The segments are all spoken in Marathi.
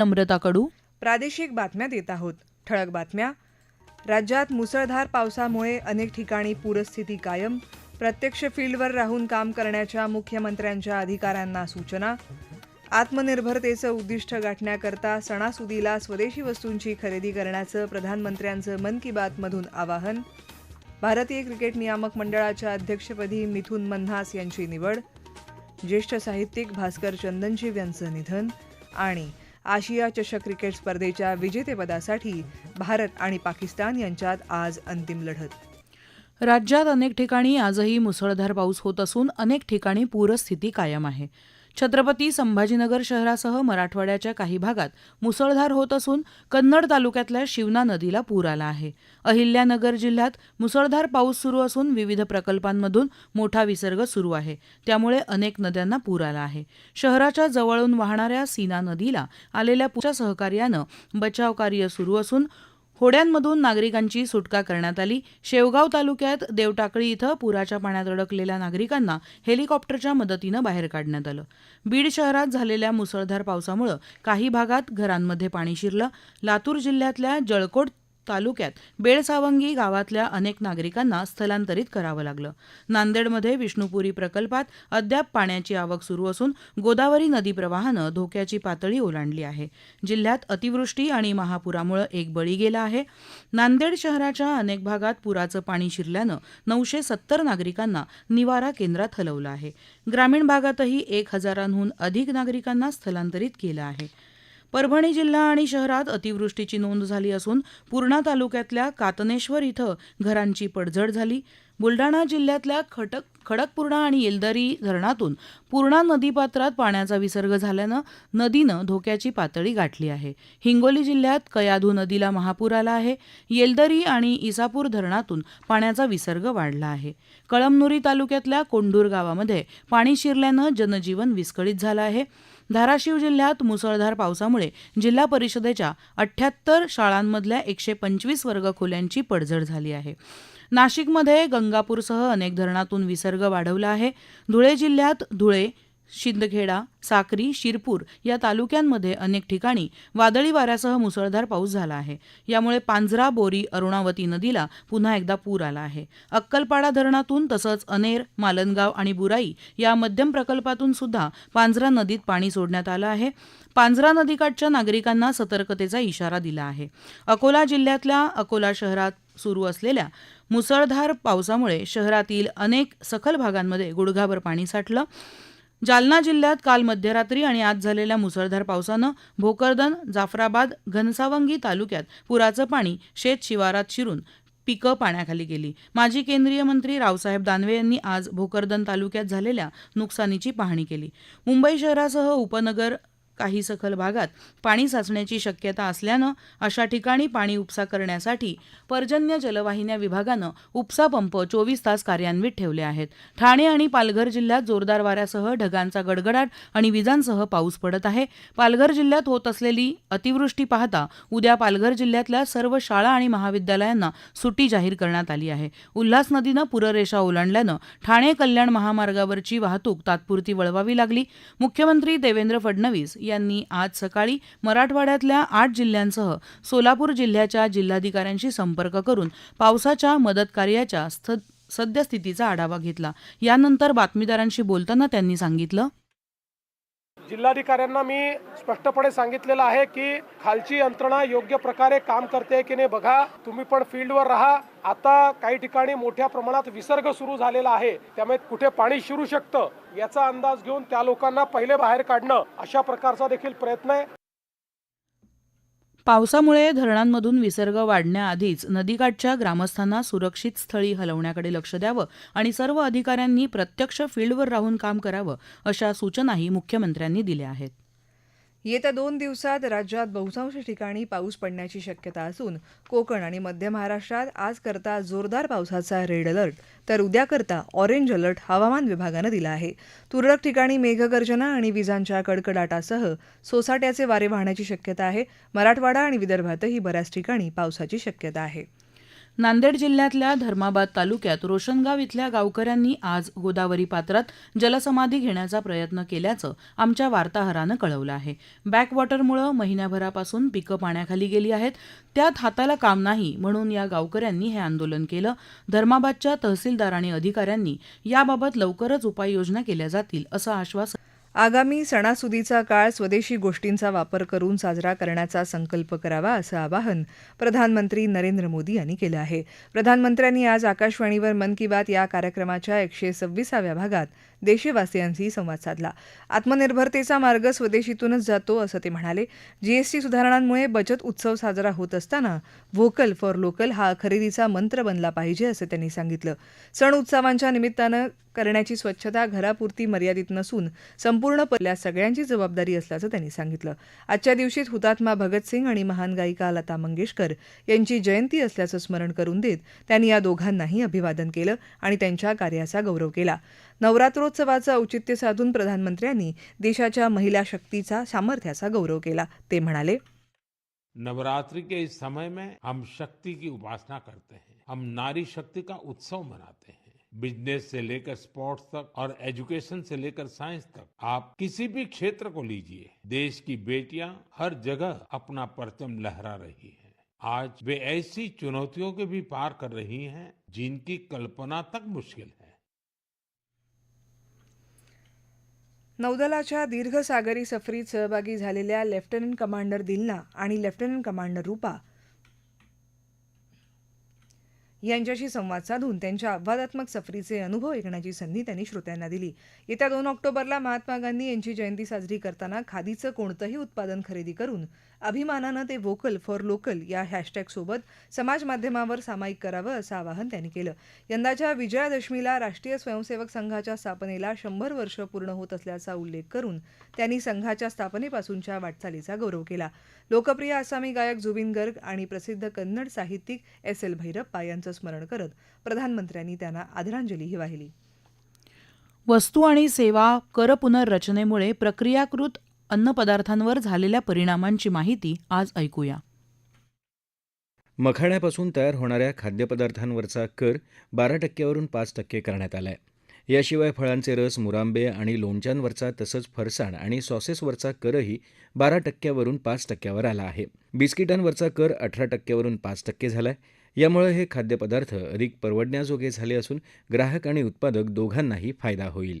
नम्रता कडू प्रादेशिक बातम्या देत आहोत. ठळक बातम्या. राज्यात मुसळधार पावसामुळे अनेक ठिकाणी पूरस्थिती कायम. प्रत्यक्ष फील्डवर राहून काम करण्याच्या मुख्यमंत्र्यांच्या अधिकाऱ्यांना सूचना. आत्मनिर्भरतेचं उद्दिष्ट गाठण्याकरता सणासुदीला स्वदेशी वस्तूंची खरेदी करण्याचं प्रधानमंत्र्यांचं मन की बातमधून आवाहन. भारतीय क्रिकेट नियामक मंडळाच्या अध्यक्षपदी मिथुन मन्हास यांची निवड. ज्येष्ठ साहित्यिक भास्कर चंदनजीव यांचं निधन आणि आशिया चषक क्रिकेट स्पर्धेच्या विजेतेपदासाठी भारत आणि पाकिस्तान यांच्यात आज अंतिम लढत. राज्यात अनेक ठिकाणी आजही मुसळधार पाऊस होत असून अनेक ठिकाणी पूरस्थिती कायम आहे. छत्रपती संभाजीनगर शहरासह मराठवाड्याच्या काही भागात मुसळधार होत असून कन्नड तालुक्यातल्या शिवना नदीला पूर आला आहे. अहिल्यानगर जिल्ह्यात मुसळधार पाऊस सुरू असून विविध प्रकल्पांमधून मोठा विसर्ग सुरू आहे. त्यामुळे अनेक नद्यांना पूर आला आहे. शहराच्या जवळून वाहणाऱ्या सीना नदीला आलेल्या पूरच्या सहकार्यानं बचाव कार्य सुरू असून होड्यांमधून नागरिकांची सुटका करण्यात आली. शेवगाव तालुक्यात देवटाकळी इथं पुराच्या पाण्यात अडकलेल्या नागरिकांना हेलिकॉप्टरच्या मदतीनं बाहेर काढण्यात आलं. बीड शहरात झालेल्या मुसळधार पावसामुळे काही भागात घरांमध्ये पाणी शिरलं. लातूर जिल्ह्यातल्या जळकोट तालुक्यात बेळसावंगी गावातल्या अनेक नागरिकांना स्थलांतरित करावं लागलं. नांदेडमध्ये विष्णुपुरी प्रकल्पात अद्याप पाण्याची आवक सुरू असून गोदावरी नदी प्रवाहानं धोक्याची पातळी ओलांडली आहे. जिल्ह्यात अतिवृष्टी आणि महापुरामुळे एक बळी गेला आहे. नांदेड शहराच्या अनेक भागात पुराचं पाणी शिरल्यानं नऊशे सत्तर नागरिकांना निवारा केंद्रात हलवलं आहे. ग्रामीण भागातही एक हजारांहून अधिक नागरिकांना स्थलांतरित केलं आहे. परभणी जिल्हा आणि शहरात अतिवृष्टीची नोंद झाली असून पूर्णा तालुक्यातल्या कातनेश्वर इथं घरांची पडझड झाली. बुलडाणा जिल्ह्यातल्या खटक खडकपूर्णा आणि येलदरी धरणातून पूर्णा नदीपात्रात पाण्याचा विसर्ग झाल्यानं नदीनं धोक्याची पातळी गाठली आहे. हिंगोली जिल्ह्यात कयाधू नदीला महापूर आला आहे. येलदरी आणि इसापूर धरणातून पाण्याचा विसर्ग वाढला आहे. कळमनुरी तालुक्यातल्या कोंडूर गावामध्ये पाणी शिरल्यानं जनजीवन विस्कळीत झालं आहे. धाराशिव जिल्ह्यात मुसळधार पावसामुळे जिल्हा परिषदेच्या अठ्ठ्याहत्तर शाळांमधल्या एकशे पंचवीस वर्गखोल्यांची पडझड झाली आहे. नाशिकमध्ये गंगापूरसह अनेक धरणातून विसर्ग वाढवला आहे. धुळे जिल्ह्यात धुळे शिंदखेडा साक्री शिरपूर या तालुक्यांमध्ये अनेक ठिकाणी वादळी वाऱ्यासह मुसळधार पाऊस झाला आहे. यामुळे पांझरा बोरी अरुणावती नदीला पुन्हा एकदा पूर आला आहे. अक्कलपाडा धरणातून तसंच अनेर मालनगाव आणि बुराई या मध्यम प्रकल्पातून सुद्धा पांझरा नदीत पाणी सोडण्यात आलं आहे. पांझरा नदीकाठच्या नागरिकांना सतर्कतेचा इशारा दिला आहे. अकोला जिल्ह्यातल्या अकोला शहरात सुरू असलेल्या मुसळधार पावसामुळे शहरातील अनेक सखल भागांमध्ये गुडघाभर पाणी साठलं. जालना जिल्ह्यात काल मध्यरात्री आणि आज झालेल्या मुसळधार पावसानं भोकरदन जाफराबाद घनसावंगी तालुक्यात पुराचं पाणी शेत शिवारात शिरून पिकं पाण्याखाली गेली. माजी केंद्रीय मंत्री रावसाहेब दानवे यांनी आज भोकरदन तालुक्यात झालेल्या नुकसानीची पाहणी केली. मुंबई शहरासह उपनगर काही सखल भागात पाणी साचण्याची शक्यता असल्यानं अशा ठिकाणी पाणी उपसा करण्यासाठी पर्जन्य जलवाहिन्या विभागानं उपसा पंप चोवीस तास कार्यान्वित ठेवले आहेत. ठाणे आणि पालघर जिल्ह्यात जोरदार वाऱ्यासह ढगांचा गडगडाट आणि विजांसह पाऊस पडत आहे. पालघर जिल्ह्यात होत असलेली अतिवृष्टी पाहता उद्या पालघर जिल्ह्यातल्या सर्व शाळा आणि महाविद्यालयांना सुट्टी जाहीर करण्यात आली आहे. उल्हास नदीनं पुररेषा ओलांडल्यानं ठाणे कल्याण महामार्गावरची वाहतूक तात्पुरती वळवावी लागली. मुख्यमंत्री देवेंद्र फडणवीस यांनी आज सकाळी मराठवाड्यातल्या आठ जिल्ह्यांसह सोलापूर जिल्ह्याच्या जिल्हाधिकाऱ्यांशी संपर्क करून पावसाच्या मदत कार्याच्या स्थ- सद्यस्थितीचा आढावा घेतला. यानंतर बातमीदारांशी बोलताना त्यांनी सांगितलं. जिल्हाधिकाऱ्यांना मी स्पष्टपणे सांगितलेलं आहे की खालची यंत्रणा योग्य प्रकारे काम करते की नाही बघा. तुम्ही पण फील्डवर राहा. आता काही ठिकाणी मोठ्या प्रमाणात विसर्ग सुरू झालेला आहे. त्यामुळे कुठे पाणी शिरू शकतं याचा अंदाज घेऊन त्या लोकांना पहिले बाहेर काढणं अशा प्रकारचा देखील प्रयत्न आहे. पावसामुळे धरणांमधून विसर्ग वाढण्याआधीच नदीकाठच्या ग्रामस्थांना सुरक्षित स्थळी हलवण्याकडे लक्ष द्यावं आणि सर्व अधिकाऱ्यांनी प्रत्यक्ष फील्डवर राहून काम करावं अशा सूचनाही मुख्यमंत्र्यांनी दिल्या आहेत. येत्या दोन दिवसात राज्यात बहुतांश ठिकाणी पाऊस पडण्याची शक्यता असून कोकण आणि मध्य महाराष्ट्रात आज करता जोरदार पावसाचा रेड अलर्ट तर उद्या करता ऑरेंज अलर्ट हवामान विभागानं दिला आहे. तुरळक ठिकाणी मेघगर्जना आणि विजांच्या कडकडाटासह सोसाट्याचे वारे वाहण्याची शक्यता आहे. मराठवाडा आणि विदर्भातही बऱ्याच ठिकाणी पावसाची शक्यता आहे. नांदेड जिल्ह्यातल्या धर्माबाद तालुक्यात रोशनगाव इथल्या गावकऱ्यांनी आज गोदावरी पात्रात जलसमाधी घेण्याचा प्रयत्न केल्याचं आमच्या वार्ताहरानं कळवलं आहे. बॅकवॉटरमुळे महिन्याभरापासून पिकं पाण्याखाली गेली आहेत. त्यात हाताला काम नाही म्हणून या गावकऱ्यांनी हे आंदोलन केलं. धर्माबादच्या तहसीलदार आणि अधिकाऱ्यांनी याबाबत लवकरच उपाययोजना केल्या जातील असं आश्वासन आगामी सणासुदीचा काळ स्वदेशी गोष्टींचा वापर करून साजरा करण्याचा संकल्प करावा असं आवाहन प्रधानमंत्री नरेंद्र मोदी यांनी केलं आहे. प्रधानमंत्र्यांनी आज आकाशवाणीवर मन की बात या कार्यक्रमाच्या एकशे सव्वीसाव्या भागात देशवासियांशी संवाद साधला. आत्मनिर्भरतेचा मार्ग स्वदेशीतूनच जातो असं ते म्हणाले. जीएसटी सुधारणांमुळे बचत उत्सव साजरा होत असताना व्होकल फॉर लोकल हा खरेदीचा मंत्र बनला पाहिजे असं त्यांनी सांगितलं. सण उत्सवांच्या निमित्तानं करण्याची स्वच्छता घरापुरती मर्यादित नसून संपूर्ण पल्ल्या सगळ्यांची जबाबदारी असल्याचं त्यांनी सांगितलं. आजच्या दिवशीत हुतात्मा भगतसिंग आणि महान गायिका लता मंगेशकर यांची जयंती असल्याचं स्मरण करून देत त्यांनी या दोघांनाही अभिवादन केलं आणि त्यांच्या कार्याचा गौरव केला. नवरात्रोत्सवाचं औचित्य साधून प्रधानमंत्र्यांनी देशाच्या महिला शक्तीचा, सामर्थ्याचा गौरव केला. ते म्हणाले, नवरात्रि के इस समय में हम शक्ति की उपासना करते हैं। हम नारी शक्ति का उत्सव मनाते हैं। बिज़नेस से लेकर स्पोर्ट्स तक और एजुकेशन से लेकर साइंस तक आप किसी भी क्षेत्र को लीजिए, देश की बेटियाँ हर जगह अपना परचम लहरा रही हैं। आज वे ऐसी चुनौतियों के भी पार कर रही हैं जिनकी कल्पना तक मुश्किल है। नौदलाच्या दीर्घ सागरी सफरीत सहभागी झालेल्या लेफ्टनंट कमांडर दिलना आणि लेफ्टनंट कमांडर रूपा यांच्याशी संवाद साधून त्यांच्या अपवादात्मक सफरीचे अनुभव ऐकण्याची संधी त्यांनी श्रोत्यांना दिली. येत्या दोन ऑक्टोबरला महात्मा गांधी यांची जयंती साजरी करताना खादीचं कोणतंही उत्पादन खरेदी करून अभिमानानं ते वोकल फॉर लोकल या हॅशटॅगसोबत समाज माध्यमावर सामायिक करावं असं आवाहन त्यांनी केलं. यंदाच्या विजयादशमीला राष्ट्रीय स्वयंसेवक संघाच्या स्थापनेला शंभर वर्ष पूर्ण होत असल्याचा उल्लेख करून त्यांनी संघाच्या स्थापनेपासूनच्या वाटचालीचा गौरव केला. लोकप्रिय आसामी गायक जुबिन गर्ग आणि प्रसिद्ध कन्नड साहित्यिक एस एल भैरप्पा यांचं स्मरण करत प्रधानमंत्र्यांनी त्यांना आदरांजलीही वाहिली. वस्तू आणि सेवा कर पुनर्रचनेमुळे प्रक्रियाकृत अन्नपदार्थांवर झालेल्या परिणामांची माहिती आज ऐकूया. मखाण्यापासून तयार होणाऱ्या खाद्यपदार्थांवरचा कर बारा टक्क्यावरून पाच टक्के करण्यात आला आहे याशिवाय फळांचे रस मुरांबे आणि लोणच्यांवरचा तसंच फरसाण आणि सॉसेसवरचा करही बारा टक्क्यावरून पाच टक्क्यावर आला आहे. बिस्किटांवरचा कर अठरा टक्क्यावरून पाच टक्के झाला आहे यामुळे हे खाद्यपदार्थ अधिक परवडण्याजोगे झाले असून ग्राहक आणि उत्पादक दोघांनाही फायदा होईल.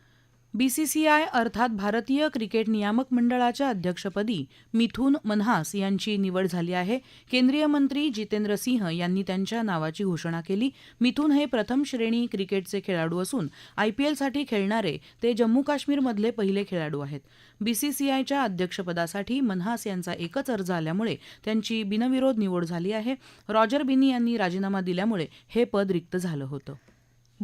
बीसीसीआय अर्थात भारतीय क्रिकेट नियामक मंडळाच्या अध्यक्षपदी मिथून मनहास यांची निवड झाली आहे. केंद्रीय मंत्री जितेंद्र सिंह यांनी त्यांच्या नावाची घोषणा केली. मिथून हे प्रथम श्रेणी क्रिकेटचे खेळाडू असून आयपीएलसाठी खेळणारे ते जम्मू काश्मीरमधले पहिले खेळाडू आहेत. बीसीसीआयच्या अध्यक्षपदासाठी मनहास यांचा एकच अर्ज आल्यामुळे त्यांची बिनविरोध निवड झाली आहे. रॉजर बिनी यांनी राजीनामा दिल्यामुळे हे पद रिक्त झालं होतं.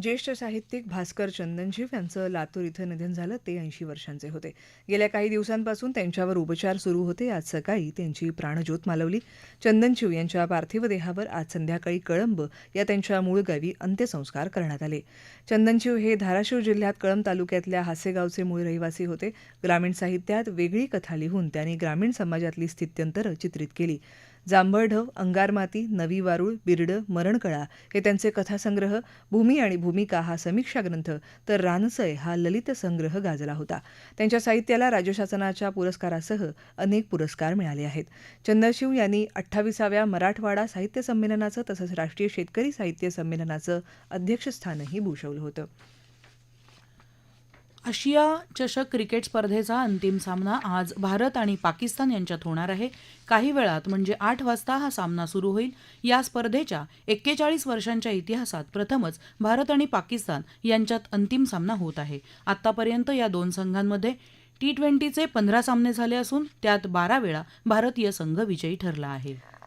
ज्येष्ठ साहित्यिक भास्कर चंदनजीव यांचं लातूर इथं निधन झालं ते ऐंशी वर्षांचे होते. गेल्या काही दिवसांपासून त्यांच्यावर उपचार सुरू होते. आज सकाळी त्यांची प्राणज्योत मालवली. चंदनशिव यांच्या पार्थिव देहावर आज संध्याकाळी कळंब या त्यांच्या मूळ गावी अंत्यसंस्कार करण्यात आले. चंदनशिव हे धाराशिव जिल्ह्यात कळंब तालुक्यातल्या हासेगावचे मूळ रहिवासी होते. ग्रामीण साहित्यात वेगळी कथा लिहून त्यांनी ग्रामीण समाजातली स्थित्यंतरं चित्रित केली. जांभळढव अंगारमाती नवी वारुळ बिरडं मरणकळा हे त्यांचे कथासंग्रह भूमी आणि भूमिका हा समीक्षा ग्रंथ तर रानसय हा ललित संग्रह गाजला होता. त्यांच्या साहित्याला राज्य शासनाच्या पुरस्कारासह अनेक पुरस्कार मिळाले आहेत. चंद्रशिव यांनी अठ्ठावीसाव्या मराठवाडा साहित्य संमेलनाचं तसंच राष्ट्रीय शेतकरी साहित्य संमेलनाचं अध्यक्षस्थानही भूषवलं होतं. आशिया चषक क्रिकेट स्पर्धेचा अंतिम सामना आज भारत आणि पाकिस्तान यांच्यात होणार आहे. काही वेळात म्हणजे आठ वाजता हा सामना सुरू होईल. या स्पर्धेच्या एक्केचाळीस वर्षांच्या इतिहासात प्रथमच भारत आणि पाकिस्तान यांच्यात अंतिम सामना होत आहे. आतापर्यंत या दोन संघांमध्ये टी ट्वेंटीचे पंधरा सामने झाले असून त्यात बारा वेळा भारतीय संघ विजयी ठरला आहे.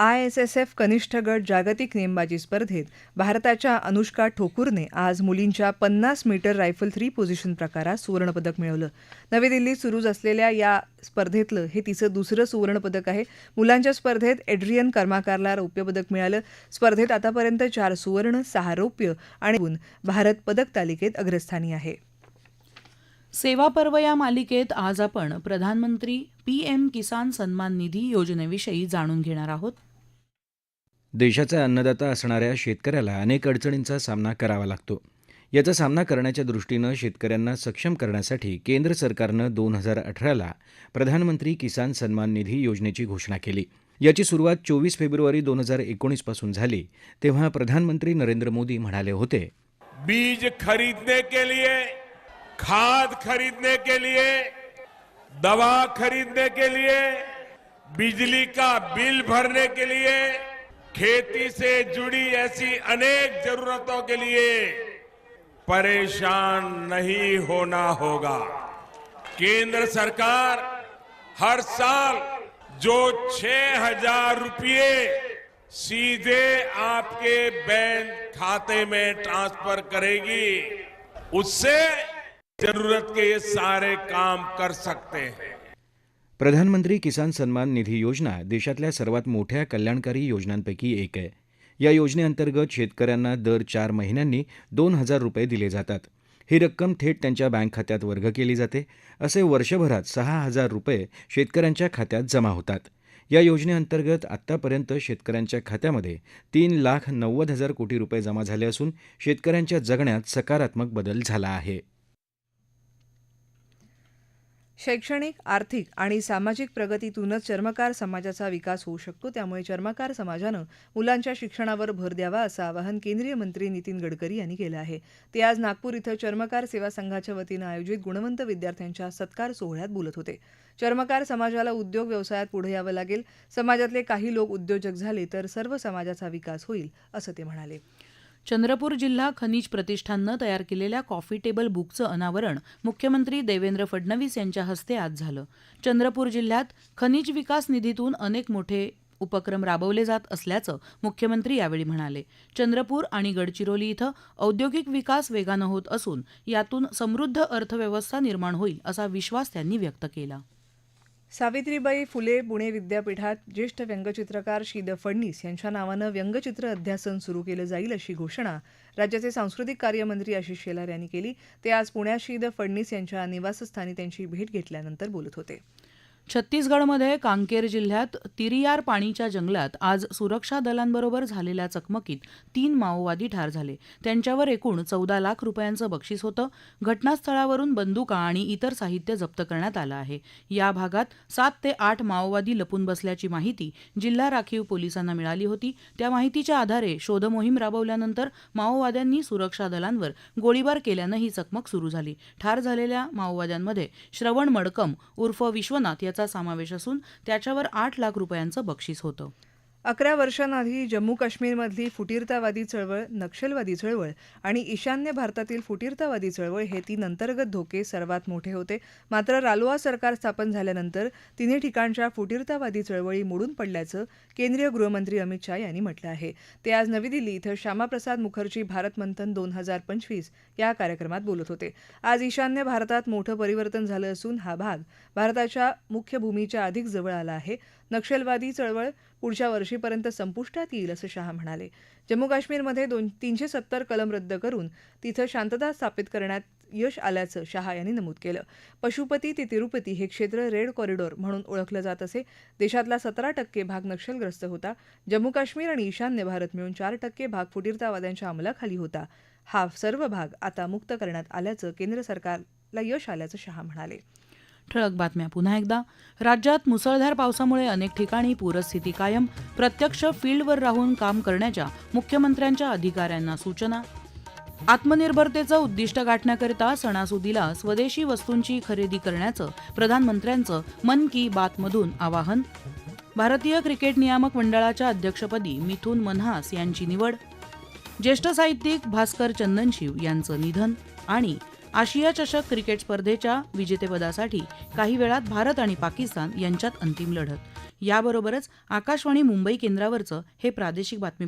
आय एस एस एफ कनिष्ठ गट जागतिक नेमबाजी स्पर्धेत भारताच्या अनुष्का ठोकूरने आज मुलींच्या पन्नास मीटर रायफल थ्री पोझिशन प्रकारात सुवर्णपदक मिळवलं. नवी दिल्लीत सुरू असलेल्या या स्पर्धेतलं हे तिचं दुसरं सुवर्णपदक आहे. मुलांच्या स्पर्धेत एड्रियन कर्माकारला रौप्यपदक मिळालं. स्पर्धेत आतापर्यंत चार सुवर्ण सहा रौप्य आणि भारत पदक तालिकेत अग्रस्थानी आहे. सेवा पर्व या मालिकेत आज आपण प्रधानमंत्री पी एम किसान सन्मान निधी योजनेविषयी जाणून घेणार आहोत. देशाचा अन्नदाता असणाऱ्या शेतकऱ्याला अनेक अडचणींचा सामना करावा लागतो. याचा सामना करण्याच्या दृष्टीनं शेतकऱ्यांना सक्षम करण्यासाठी केंद्र सरकारनं दोन हजार अठराला प्रधानमंत्री किसान सन्मान निधी योजनेची घोषणा केली. याची सुरुवात चोवीस फेब्रुवारी दोन हजार एकोणीसपासून झाली तेव्हा प्रधानमंत्री नरेंद्र मोदी म्हणाले होते. बीज खरीदने के लिए खाद खरीदने के लिए दवा खरीदने के लिए बिजली का बिल भरने के लिए खेती से जुड़ी ऐसी अनेक जरूरतों के लिए परेशान नहीं होना होगा। केंद्र सरकार हर साल जो छह हज़ार रुपये सीधे आपके बैंक खाते में ट्रांसफ़र करेगी, उससे ज़रूरत के ये सारे काम कर सकते हैं। प्रधानमंत्री किसान सन्मान निधी योजना देशातल्या सर्वात मोठ्या कल्याणकारी योजनांपैकी एक आहे. या योजनेअंतर्गत शेतकऱ्यांना दर चार महिन्यांनी दोन हजार रुपये दिले जातात. ही रक्कम थेट त्यांच्या बँक खात्यात वर्ग केली जाते असे वर्षभरात सहा हजार रुपये शेतकऱ्यांच्या खात्यात जमा होतात. या योजनेअंतर्गत आत्तापर्यंत शेतकऱ्यांच्या खात्यामध्ये तीन लाख नव्वद हजार कोटी रुपये जमा झाले असून शेतकऱ्यांच्या जगण्यात सकारात्मक बदल झाला आहे. शैक्षणिक आर्थिक आणि सामाजिक प्रगतीतूनच चर्मकार समाजाचा विकास होऊ शकतो. त्यामुळे चर्मकार समाजानं मुलांच्या शिक्षणावर भर द्यावा असं आवाहन केंद्रीय मंत्री नितीन गडकरी यांनी केलं आहे. ते आज नागपूर इथं चर्मकार सेवा संघाच्या वतीनं आयोजित गुणवंत विद्यार्थ्यांच्या सत्कार सोहळ्यात बोलत होते. चर्मकार समाजाला उद्योग व्यवसायात पुढे यावं लागेल. समाजातले काही लोक उद्योजक झाले तर सर्व समाजाचा विकास होईल असं ते म्हणाले. चंद्रपूर जिल्हा खनिज प्रतिष्ठाननं तयार केलेल्या कॉफी टेबल बुकचं अनावरण मुख्यमंत्री देवेंद्र फडणवीस यांच्या हस्ते आज झालं. चंद्रपूर जिल्ह्यात खनिज विकास निधीतून अनेक मोठे उपक्रम राबवले जात असल्याचं मुख्यमंत्री यावेळी म्हणाले. चंद्रपूर आणि गडचिरोली इथं औद्योगिक विकास वेगानं होत असून यातून समृद्ध अर्थव्यवस्था निर्माण होईल असा विश्वास त्यांनी व्यक्त केला. सावित्रीबाई फुले पुणे विद्यापीठात ज्येष्ठ व्यंगचित्रकार शीद फडणीस यांच्या नावानं व्यंगचित्र अध्यासन सुरू केलं जाईल अशी घोषणा राज्याचे सांस्कृतिक कार्यमंत्री आशिष शेलार यांनी केली. ते आज पुण्यात शीद फडणीस यांच्या निवासस्थानी त्यांची भेट घेतल्यानंतर बोलत होते. छत्तीसगडमध्ये कांकेर जिल्ह्यात तिरियार पाणीच्या जंगलात आज सुरक्षा दलांबरोबर झालेल्या चकमकीत तीन माओवादी ठार झाले. त्यांच्यावर एकूण चौदा लाख रुपयांचं बक्षीस होतं. घटनास्थळावरून बंदुका आणि इतर साहित्य जप्त करण्यात आलं आहे. या भागात सात ते आठ माओवादी लपून बसल्याची माहिती जिल्हा राखीव पोलिसांना मिळाली होती. त्या माहितीच्या आधारे शोधमोहीम राबवल्यानंतर माओवाद्यांनी सुरक्षा दलांवर गोळीबार केल्यानं ही चकमक सुरू झाली. ठार झालेल्या माओवाद्यांमध्ये श्रवण मडकम उर्फ विश्वनाथ याचा समावेश असून त्याच्यावर आठ लाख रुपयांचं बक्षीस होतं. अकरा वर्षांआधी जम्मू काश्मीरमधली फुटीरतावादी चळवळ नक्षलवादी चळवळ आणि ईशान्य भारतातील फुटीरतावादी चळवळ हे तीन अंतर्गत धोके सर्वात मोठे होते. मात्र रालोआ सरकार स्थापन झाल्यानंतर तिन्ही ठिकाणच्या फुटीरतावादी चळवळी मोडून पडल्याचं केंद्रीय गृहमंत्री अमित शाह यांनी म्हटलं आहे. ते आज नवी दिल्ली इथं श्यामाप्रसाद मुखर्जी भारत मंथन दोन हजार पंचवीस या कार्यक्रमात बोलत होते. आज ईशान्य भारतात मोठं परिवर्तन झालं असून हा भाग भारताच्या मुख्य भूमीच्या अधिक जवळ आला आहे. नक्षलवादी चळवळ पुढच्या वर्षीपर्यंत संपुष्टात येईल असं शहा म्हणाले. जम्मू काश्मीरमध्ये दोन तीनशे सत्तर कलम रद्द करून तिथं शांतता स्थापित करण्यात यश आल्याचं शहा यांनी नमूद केलं. पशुपती ते तिरुपती हे क्षेत्र रेड कॉरिडॉर म्हणून ओळखलं जात असे. देशातला सतरा टक्के भाग नक्षलग्रस्त होता. जम्मू काश्मीर आणि ईशान्य भारत मिळून चार टक्के भाग फुटीरतावाद्यांच्या अंमलाखाली होता. हा सर्व भाग आता मुक्त करण्यात आल्याचं केंद्र सरकारला यश आल्याचं शहा म्हणाले. ठळक बातम्या. पुन्हा एकदा राज्यात मुसळधार पावसामुळे अनेक ठिकाणी पूरस्थिती कायम. प्रत्यक्ष फील्डवर राहून काम करण्याच्या मुख्यमंत्र्यांच्या अधिकाऱ्यांना सूचना. आत्मनिर्भरतेचं उद्दिष्ट गाठण्याकरिता सणासुदीला स्वदेशी वस्तूंची खरेदी करण्याचं प्रधानमंत्र्यांचं मन की बातमधून आवाहन. भारतीय क्रिकेट नियामक मंडळाच्या अध्यक्षपदी मिथुन मनहास यांची निवड. ज्येष्ठ साहित्यिक भास्कर चंदनशिव यांचं निधन आणि आशिया चषक क्रिकेट स्पर्धेच्या विजेतेपदासाठी काही वेळात भारत आणि पाकिस्तान यांच्यात अंतिम लढत. याबरोबरच आकाशवाणी मुंबई केंद्रावरचं हे प्रादेशिक बातमी